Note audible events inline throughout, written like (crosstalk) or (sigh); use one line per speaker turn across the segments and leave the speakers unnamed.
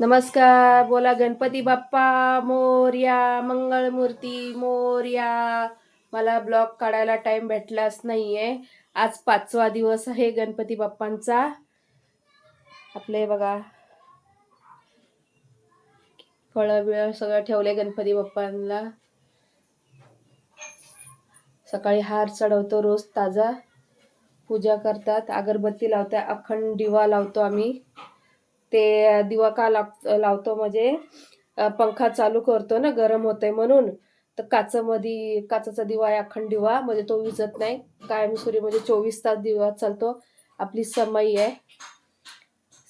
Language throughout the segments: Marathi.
नमस्कार बोला गणपती बाप्पा मोर्या मंगळमूर्ती मोर्या. मला ब्लॉग काढायला टाईम भेटलाच नाहीये. आज पाचवा दिवस आहे गणपती बाप्पांचा. आपले बघा. फळं बिळं सगळं ठेवले गणपती बाप्पांना. सकाळी हार चढवतो रोज ताजा. पूजा करतात. अगरबत्ती लावतात अखंड दिवा लावतो आम्ही. ते दिवा का लाव लावतो म्हणजे पंखा चालू करतो ना गरम होतंय म्हणून तर काचामध्ये काचाचा दिवा आहे अखंड दिवा म्हणजे तो विजत नाही. कायमस्वरी म्हणजे चोवीस तास दिवा चालतो. आपली समय आहे.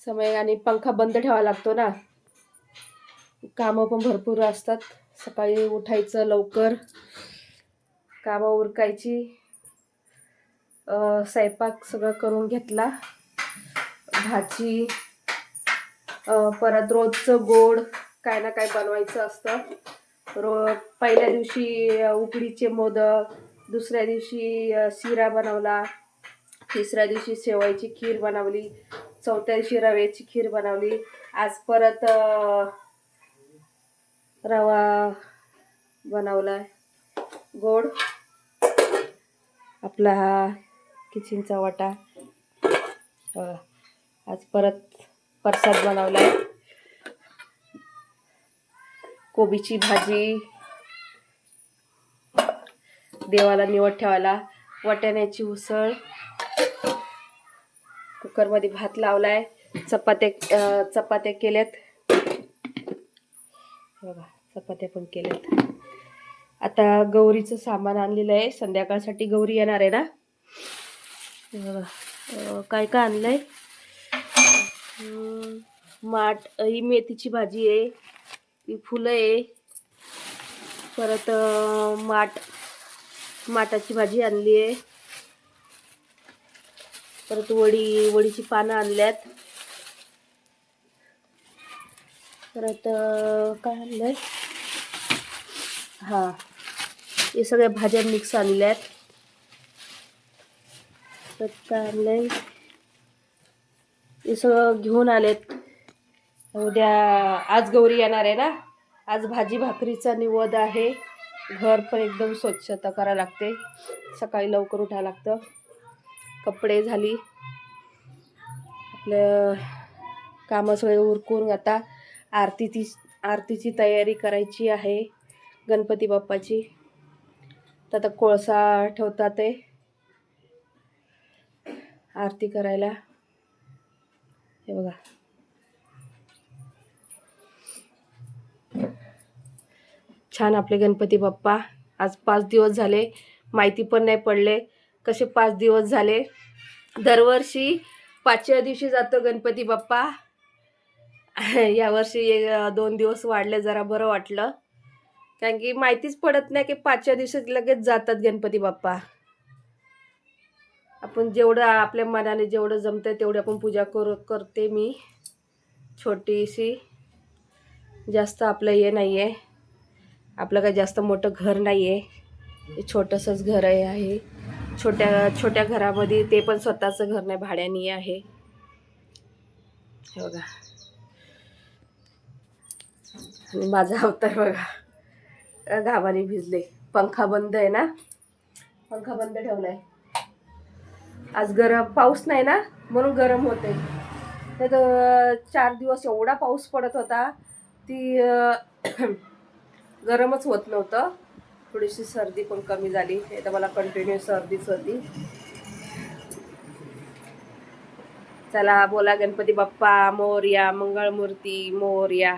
समय आणि पंखा बंद ठेवावा लागतो ना. कामं पण भरपूर असतात. सकाळी उठायचं लवकर. कामं उरकायची. स्वयंपाक सगळं करून घेतला. भाजी परत रोजचं गोड काय ना काय बनवायचं असतं. रो पहिल्या दिवशी उकडीचे मोदक दुसऱ्या दिवशी शिरा बनवला तिसऱ्या दिवशी शेवयाची खीर बनवली चौथ्या दिवशी रव्याची खीर बनवली आज परत रवा बनवला गोड. आपला हा किचनचा वाटा आज परत प्रसाद बनवलाय. कोबीची भाजी. देवाला निवड ठेवायला. वाटाण्याची उसळ. कुकरमध्ये भात लावला आहे चपात्या चपात्या केल्यात. बघा चपात्या पण केल्यात. आता गौरीचं सामान आणलेलं आहे. संध्याकाळसाठी गौरी येणार आहे ना? काय काय आणलं आहे माठ ही मेथीची भाजी आहे ही फुलं आहे. परत माठ माठाची भाजी आणली आहे. परत वडी वडीची पानं आणल्यात. परत काय काय आणलंय? हा हे सगळ्या भाज्या मिक्स आणल्यात. परत काय आणलंय? ते सगळं घेऊन आलेत. उद्या आज गौरी येणार आहे ना? आज भाजी भाकरीचा निवद आहे. घर पण एकदम स्वच्छता करावं लागते. सकाळी लवकर उठावं लागतं. कपडे झाली. आपलं कामं सगळे उरकून आता आरतीची आरतीची तयारी करायची आहे. गणपती बाप्पाची. तर आता कोळसा ठेवतात ते. आरती करायला. हे बघा. छान आपले गणपती बाप्पा. आज पाच दिवस झाले. माहिती पण नाही पडले. कसे पाच दिवस झाले? दरवर्षी पाचव्या दिवशी जातो गणपती बाप्पा. यावर्षी एक- दोन दिवस वाढले जरा बरं वाटलं. कारण की माहितीच पडत नाही की पाचव्या दिवशी लगेच जातात गणपती बाप्पा. आपण जेवढं आपल्या मनाने जेवढं जमतंय तेवढी आपण पूजा करू करते मी. छोटीशी. जास्त आपलं हे नाही आहे आपलं काही जास्त मोठं घर नाही आहे छोटंसंच घर आहे आहे. छोट्या छोट्या घरामध्ये ते पण स्वतःचं घर नाही भाड्याने आहे. बघा. आणि माझा अवतार बघा. घामाने भिजले. पंखा बंद आहे ना? पंखा बंद ठेवलाय. आज गरम पाऊस नाही ना? म्हणून गरम होते. तर चार दिवस एवढा पाऊस पडत होता ती (clears throat) गरमच होत नव्हतं. थोडीशी सर्दी पण कमी झाली. नाही तर मला कंटिन्यू सर्दीच होती. चला बोला गणपती बाप्पा. मोर्या मंगळमूर्ती मोर्या.